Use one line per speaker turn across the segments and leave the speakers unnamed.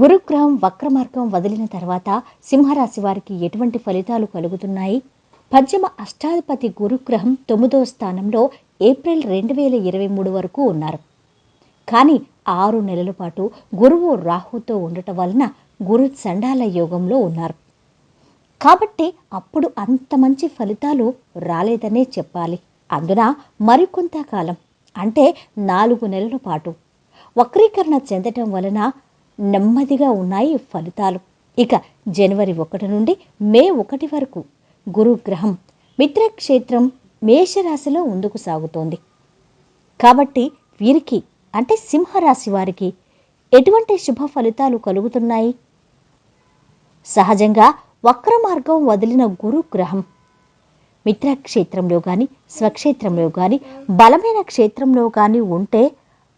గురుగ్రహం వక్రమార్గం వదిలిన తర్వాత సింహరాశి వారికి ఎటువంటి ఫలితాలు కలుగుతున్నాయి? పశ్చిమ అష్టాధిపతి గురుగ్రహం తొమ్మిదో స్థానంలో ఏప్రిల్ రెండు వేల ఇరవై మూడు వరకు ఉన్నారు. కానీ ఆరు నెలల పాటు గురువు రాహుతో ఉండటం వలన గురు చండాల యోగంలో ఉన్నారు. కాబట్టి అప్పుడు అంత మంచి ఫలితాలు రాలేదనే చెప్పాలి. అందున మరికొంత కాలం అంటే నాలుగు నెలల పాటు వక్రీకరణ చెందటం వలన నెమ్మదిగా ఉన్నాయి ఫలితాలు. ఇక జనవరి ఒకటి నుండి మే ఒకటి వరకు గురుగ్రహం మిత్రక్షేత్రం మేషరాశిలో ముందుకు సాగుతోంది. కాబట్టి వీరికి అంటే సింహరాశి వారికి ఎటువంటి శుభ ఫలితాలు కలుగుతున్నాయి? సహజంగా వక్ర మార్గం వదిలిన గురుగ్రహం మిత్రక్షేత్రంలో కానీ స్వక్షేత్రంలో కానీ బలమైన క్షేత్రంలో కానీ ఉంటే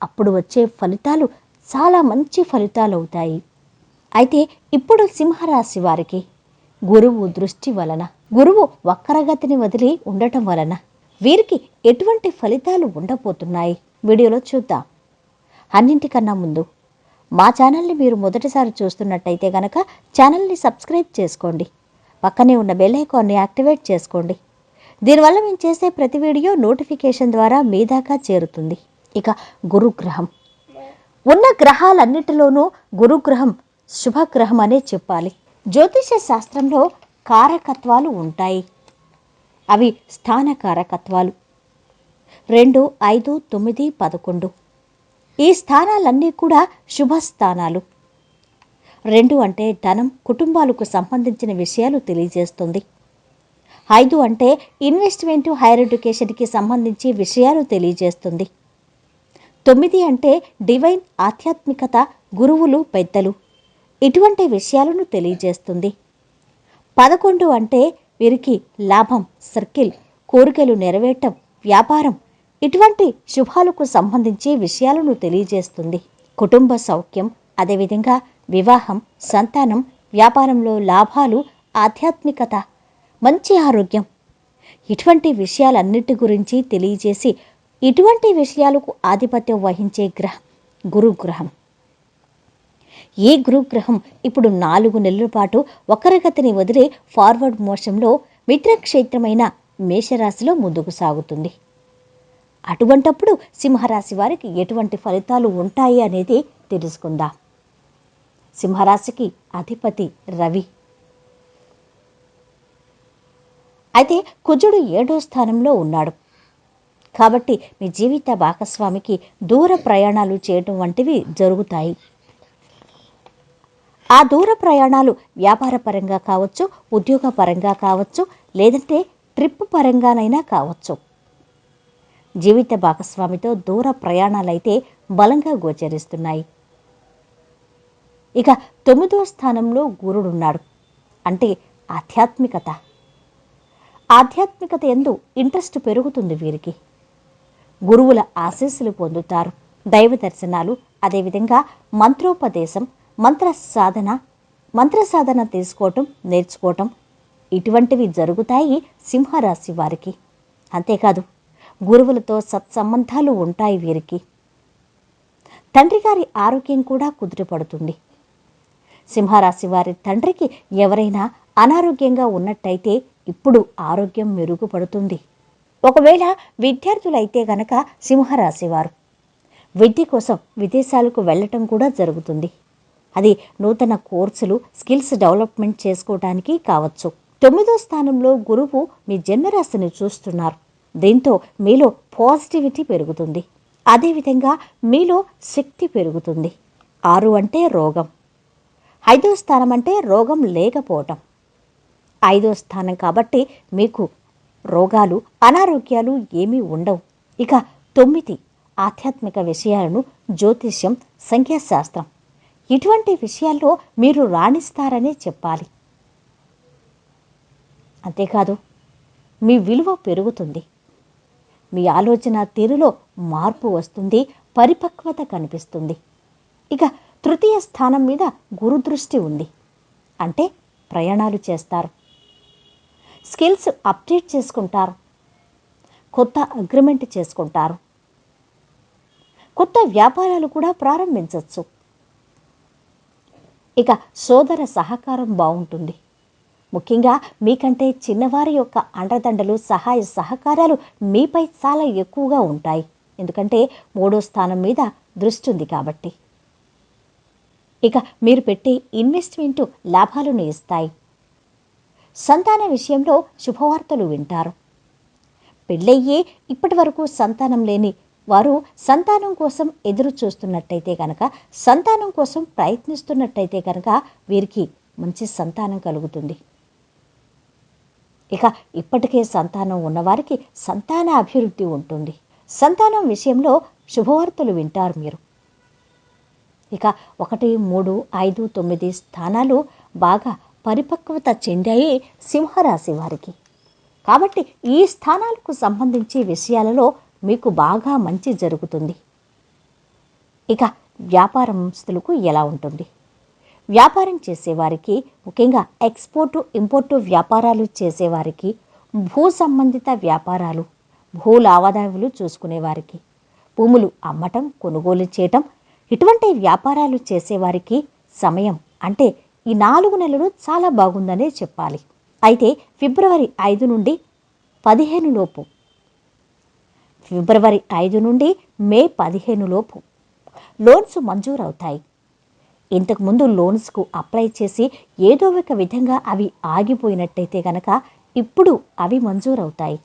అప్పుడు వచ్చే ఫలితాలు చాలా మంచి ఫలితాలు అవుతాయి అయితే ఇప్పుడు సింహరాశి వారికి గురువు దృష్టి వలన గురువు వక్రగతిని వదిలి ఉండటం వలన వీరికి ఎటువంటి ఫలితాలు ఉండబోతున్నాయి? వీడియోలో చూద్దాం. అన్నింటికన్నా ముందు మా ఛానల్ని మీరు మొదటిసారి చూస్తున్నట్టయితే గనక ఛానల్ని సబ్స్క్రైబ్ చేసుకోండి. పక్కనే ఉన్న బెల్ ఐకాన్ని యాక్టివేట్ చేసుకోండి. దీనివల్ల మేము చేసే ప్రతి వీడియో నోటిఫికేషన్ ద్వారా మీ దాకా చేరుతుంది. ఇక గురుగ్రహం. ఉన్న గ్రహాలన్నిటిలోనూ గురుగ్రహం శుభగ్రహం అనే చెప్పాలి. జ్యోతిష శాస్త్రంలో కారకత్వాలు ఉంటాయి. అవి స్థాన కారకత్వాలు. రెండు ఐదు తొమ్మిది పదకొండు. ఈ స్థానాలన్నీ కూడా శుభ స్థానాలు. రెండు అంటే ధనం కుటుంబాలకు సంబంధించిన విషయాలు తెలియజేస్తుంది. ఐదు అంటే ఇన్వెస్ట్మెంట్ హైయర్ ఎడ్యుకేషన్కి సంబంధించి విషయాలు తెలియజేస్తుంది. తొమ్మిది అంటే డివైన్ ఆధ్యాత్మికత గురువులు పెద్దలు. ఇటువంటి విషయాలను తెలియజేస్తుంది. పదకొండు అంటే వీరికి లాభం సర్కిల్ కోరికలు నెరవేరటం వ్యాపారం ఇటువంటి శుభాలకు సంబంధించి విషయాలను తెలియజేస్తుంది. కుటుంబ సౌఖ్యం అదేవిధంగా వివాహం సంతానం వ్యాపారంలో లాభాలు ఆధ్యాత్మికత మంచి ఆరోగ్యం. ఇటువంటి విషయాలన్నిటి గురించి తెలియజేసి ఇటువంటి విషయాలకు ఆధిపత్యం వహించే గ్రహం గురుగ్రహం. ఈ గురుగ్రహం ఇప్పుడు నాలుగు నెలల పాటు ఒకరగతిని వదిలి ఫార్వర్డ్ మోషంలో మిత్రక్షేత్రమైన మేషరాశిలో ముందుకు సాగుతుంది. అటువంటప్పుడు సింహరాశి వారికి ఎటువంటి ఫలితాలు ఉంటాయి అనేది తెలుసుకుందాం. సింహరాశికి అధిపతి రవి. అయితే కుజుడు ఏడో స్థానంలో ఉన్నాడు. కాబట్టి మీ జీవిత భాగస్వామికి దూర ప్రయాణాలు చేయటం వంటివి జరుగుతాయి. ఆ దూర ప్రయాణాలు వ్యాపారపరంగా కావచ్చు ఉద్యోగపరంగా కావచ్చు లేదంటే ట్రిప్ పరంగానైనా కావచ్చు. జీవిత భాగస్వామితో దూర ప్రయాణాలైతే బలంగా గోచరిస్తున్నాయి. ఇక తొమ్మిదో స్థానంలో గురుడున్నాడు. అంటే ఆధ్యాత్మికత. ఆధ్యాత్మికత ఎందు ఇంట్రెస్ట్ పెరుగుతుంది వీరికి. గురువుల ఆశీస్సులు పొందుతారు. దైవ దర్శనాలు అదేవిధంగా మంత్రోపదేశం మంత్ర సాధన మంత్ర సాధన తీసుకోవటం నేర్చుకోవటం ఇటువంటివి జరుగుతాయి సింహరాశి వారికి. అంతేకాదు గురువులతో సత్సంబంధాలు ఉంటాయి వీరికి. తండ్రి గారి ఆరోగ్యం కూడా కుదుటపడుతుంది. సింహరాశి వారి తండ్రికి ఎవరైనా అనారోగ్యంగా ఉన్నట్టయితే ఇప్పుడు ఆరోగ్యం మెరుగుపడుతుంది. ఒకవేళ విద్యార్థులైతే గనక సింహరాశివారు. విద్య కోసం విదేశాలకు వెళ్ళటం కూడా జరుగుతుంది. అది నూతన కోర్సులు స్కిల్స్ డెవలప్మెంట్ చేసుకోవడానికి కావచ్చు. తొమ్మిదో స్థానంలో గురువు మీ జన్మరాశిని చూస్తున్నారు. దీంతో మీలో పాజిటివిటీ పెరుగుతుంది. అదేవిధంగా మీలో శక్తి పెరుగుతుంది. ఆరు అంటే రోగం. ఐదో స్థానం అంటే రోగం లేకపోవటం. ఐదో స్థానం కాబట్టి మీకు రోగాలు అనారోగ్యాలు ఏమీ ఉండవు. ఇక తొమ్మిది ఆధ్యాత్మిక విషయాలను జ్యోతిష్యం సంఖ్యాశాస్త్రం. ఇటువంటి విషయాల్లో మీరు రాణిస్తారనే చెప్పాలి. అంతేకాదు మీ విలువ పెరుగుతుంది. మీ ఆలోచన తీరులో మార్పు వస్తుంది పరిపక్వత కనిపిస్తుంది. ఇక తృతీయ స్థానం మీద గురుదృష్టి ఉంది. అంటే ప్రయాణాలు చేస్తారు. స్కిల్స్ అప్డేట్ చేసుకుంటారు. కొత్త అగ్రిమెంట్ చేసుకుంటారు. కొత్త వ్యాపారాలు కూడా ప్రారంభించవచ్చు ఇక సోదర సహకారం బాగుంటుంది. ముఖ్యంగా మీకంటే చిన్నవారి యొక్క అండదండలు సహాయ సహకారాలు మీపై చాలా ఎక్కువగా ఉంటాయి. ఎందుకంటే మూడో స్థానం మీద దృష్టి ఉంది కాబట్టి. ఇక మీరు పెట్టే ఇన్వెస్ట్మెంటు లాభాలను ఇస్తాయి. సంతాన విషయంలో శుభవార్తలు వింటారు. పెళ్ళయ్యే ఇప్పటి వరకు సంతానం లేని వారు సంతానం కోసం ఎదురు చూస్తున్నట్టయితే కనుక సంతానం కోసం ప్రయత్నిస్తున్నట్టయితే కనుక వీరికి మంచి సంతానం కలుగుతుంది. ఇక ఇప్పటికే సంతానం ఉన్నవారికి సంతాన అభివృద్ధి ఉంటుంది. సంతానం విషయంలో శుభవార్తలు వింటారు మీరు. ఇక ఒకటి మూడు ఐదు తొమ్మిది స్థానాలు బాగా పరిపక్వత చెందాయి సింహరాశి వారికి. కాబట్టి ఈ స్థానాలకు సంబంధించి విషయాలలో మీకు బాగా మంచి జరుగుతుంది. ఇక వ్యాపారస్తులకు ఎలా ఉంటుంది? వ్యాపారం చేసేవారికి ముఖ్యంగా ఎక్స్పోర్టు ఇంపోర్టు వ్యాపారాలు చేసేవారికి భూ సంబంధిత వ్యాపారాలు భూ లావాదేవీలు చూసుకునేవారికి భూములు అమ్మటం కొనుగోలు చేయటం ఇటువంటి వ్యాపారాలు చేసేవారికి సమయం అంటే ఈ నాలుగు నెలలు చాలా బాగుందనే చెప్పాలి. అయితే ఫిబ్రవరి ఐదు నుండి పదిహేను లోపు. ఫిబ్రవరి ఐదు నుండి మే పదిహేను లోపు లోన్స్ మంజూరవుతాయి. ఇంతకుముందు లోన్స్కు అప్లై చేసి ఏదో ఒక విధంగా అవి ఆగిపోయినట్టయితే గనక ఇప్పుడు అవి మంజూరవుతాయి.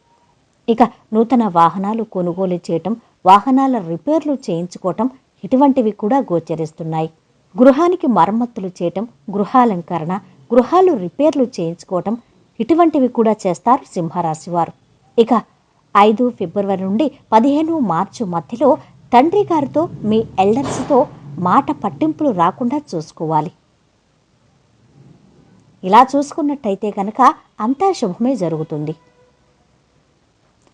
ఇక నూతన వాహనాలు కొనుగోలు చేయటం వాహనాల రిపేర్లు చేయించుకోవటం ఇటువంటివి కూడా గోచరిస్తున్నాయి. గృహానికి మరమ్మతులు చేయటం గృహాలంకరణ గృహాలు రిపేర్లు చేయించుకోవటం ఇటువంటివి కూడా చేస్తారు సింహరాశి వారు ఇక ఐదు ఫిబ్రవరి నుండి పదిహేను మార్చి మధ్యలో తండ్రి గారితో మీ ఎల్డర్స్తో మాట పట్టింపులు రాకుండా చూసుకోవాలి. ఇలా చూసుకున్నట్టయితే కనుక అంతా శుభమే జరుగుతుంది.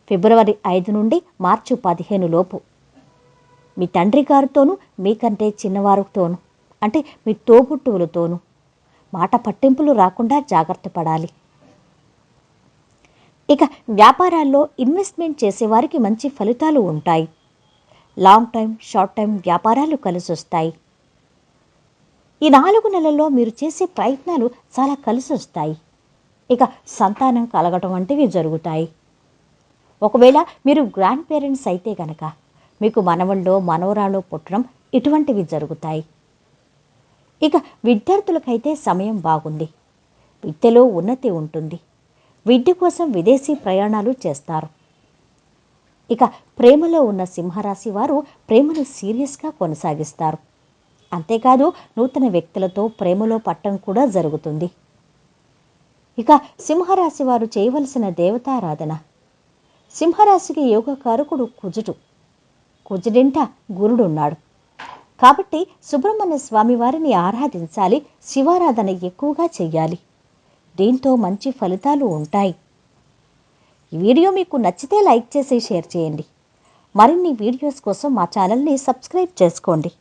ఫిబ్రవరి ఐదు నుండి మార్చి పదిహేను లోపు మీ తండ్రి గారితోనూ మీకంటే చిన్నవారితోనూ అంటే మీ తోబుట్టువులతోనూ. మాట పట్టింపులు రాకుండా జాగ్రత్త పడాలి. ఇక వ్యాపారాల్లో ఇన్వెస్ట్మెంట్ చేసేవారికి మంచి ఫలితాలు ఉంటాయి. లాంగ్ టైం షార్ట్ టైం వ్యాపారాలు కలిసి వస్తాయి ఈ నాలుగు నెలల్లో మీరు చేసే ప్రయత్నాలు చాలా కలిసి వస్తాయి ఇక సంతానం కలగటం వంటివి జరుగుతాయి. ఒకవేళ మీరు గ్రాండ్ పేరెంట్స్ అయితే గనక మీకు మనవళ్ళో మనవరాలో పుట్టడం ఇటువంటివి జరుగుతాయి. ఇక విద్యార్థులకైతే సమయం బాగుంది. విద్యలో ఉన్నతి ఉంటుంది. విద్య కోసం విదేశీ ప్రయాణాలు చేస్తారు. ఇక ప్రేమలో ఉన్న సింహరాశి వారు ప్రేమను సీరియస్గా కొనసాగిస్తారు. అంతేకాదు నూతన వ్యక్తులతో ప్రేమలో పట్టం కూడా జరుగుతుంది. ఇక సింహరాశి వారు చేయవలసిన దేవతారాధన. సింహరాశికి యోగకారకుడు కుజుడు. కుజుడింట గురుడున్నాడు. కాబట్టి సుబ్రహ్మణ్య స్వామి వారిని ఆరాధించాలి శివారాధన ఎక్కువగా చెయ్యాలి. దీంతో మంచి ఫలితాలు ఉంటాయి. ఈ వీడియో మీకు నచ్చితే లైక్ చేసి షేర్ చేయండి. మరిన్ని వీడియోస్ కోసం మా ఛానల్ని సబ్స్క్రైబ్ చేసుకోండి.